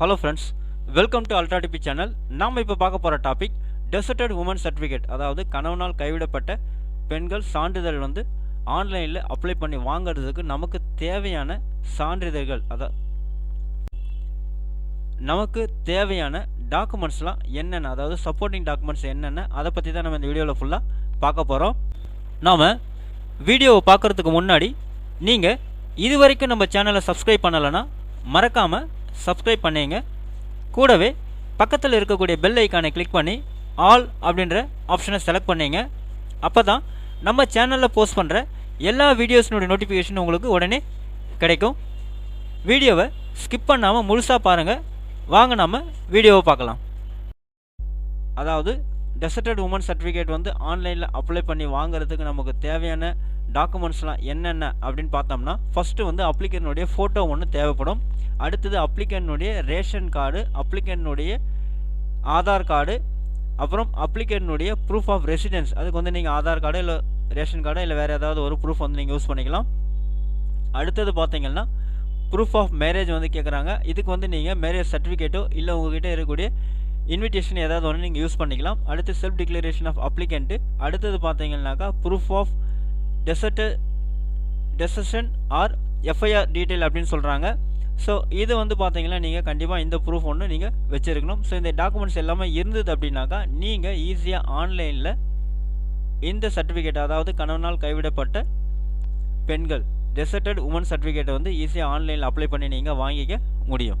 Hello friends welcome to ultra DP channel நாம் இப்போ பார்க்க போகிற டாபிக் டெசர்டட் உமன் சர்டிஃபிகேட் அதாவது கணவனால் கைவிடப்பட்ட பெண்கள் சான்றிதழ் வந்து ஆன்லைனில் அப்ளை பண்ணி வாங்குறதுக்கு நமக்கு தேவையான சான்றிதழ்கள். அதான் நமக்கு தேவையான டாக்குமெண்ட்ஸ்லாம் என்னென்ன அதாவது சப்போர்ட்டிங் டாக்குமெண்ட்ஸ் என்னென்ன அதை பற்றி தான் நம்ம இந்த வீடியோவில் ஃபுல்லாக பார்க்க போகிறோம் நாம் வீடியோவை பார்க்குறதுக்கு முன்னாடி நீங்கள் இது வரைக்கும் நம்ம சேனலை சப்ஸ்கிரைப் பண்ணலைன்னா மறக்காமல் சப்ஸ்கிரைப் பண்ணிங்க. கூடவே பக்கத்தில் இருக்கக்கூடிய பெல் ஐக்கானை கிளிக் பண்ணி ஆல் அப்படின்ற ஆப்ஷனை செலக்ட் பண்ணிங்க. அப்போ தான் நம்ம சேனலில் போஸ்ட் பண்ணுற எல்லா வீடியோஸினுடைய நோட்டிஃபிகேஷன் உங்களுக்கு உடனே கிடைக்கும். வீடியோவை ஸ்கிப் பண்ணாமல் முழுசாக பாருங்கள் வாங்க நாம் வீடியோவை பார்க்கலாம். அதாவது டெசர்டட் உமன் சர்டிஃபிகேட் வந்து ஆன்லைனில் அப்ளை பண்ணி வாங்குறதுக்கு நமக்கு தேவையான டாக்குமெண்ட்ஸ்லாம் என்னென்ன அப்படின்னு பார்த்தோம்னா ஃபஸ்ட்டு வந்து அப்ளிகனுடைய ஃபோட்டோ ஒன்று தேவைப்படும். அடுத்தது அப்ளிகனுடைய ரேஷன் கார்டு அப்ளிகனுடைய ஆதார் கார்டு அப்புறம் அப்ளிகனுடைய ப்ரூஃப் ஆஃப் ரெசிடென்ஸ் அதுக்கு வந்து நீங்கள் ஆதார் கார்டு இல்லை ரேஷன் கார்டு இல்லை வேறு ஏதாவது ஒரு ப்ரூஃப் வந்து நீங்கள் யூஸ் பண்ணிக்கலாம். அடுத்தது பார்த்தீங்கன்னா ப்ரூஃப் ஆஃப் மேரேஜ் வந்து கேட்குறாங்க இதுக்கு வந்து நீங்கள் மேரேஜ் சர்டிஃபிகேட்டோ இல்லை உங்ககிட்ட இருக்கக்கூடிய இன்விடேஷன் ஏதாவது ஒன்று நீங்கள் யூஸ் பண்ணிக்கலாம். அடுத்து செல்ஃப் டிக்ளரேஷன் ஆஃப் அப்ளிகண்ட்டு அடுத்தது பார்த்தீங்கன்னாக்கா proof of desert desertion or FIR detail அப்படின்னு சொல்கிறாங்க ஸோ இது வந்து பார்த்தீங்கன்னா நீங்கள் கண்டிப்பாக இந்த ப்ரூஃப் ஒன்று நீங்கள் வச்சுருக்கணும். ஸோ இந்த டாக்குமெண்ட்ஸ் எல்லாமே இருந்தது அப்படின்னாக்கா நீங்கள் ஈஸியாக ஆன்லைனில் இந்த சர்டிஃபிகேட் அதாவது கணவனால் கைவிடப்பட்ட பெண்கள் டெசர்டட் உமன் சர்டிஃபிகேட்டை வந்து ஈஸியாக ஆன்லைனில் அப்ளை பண்ணி நீங்கள் வாங்கிக்க முடியும்.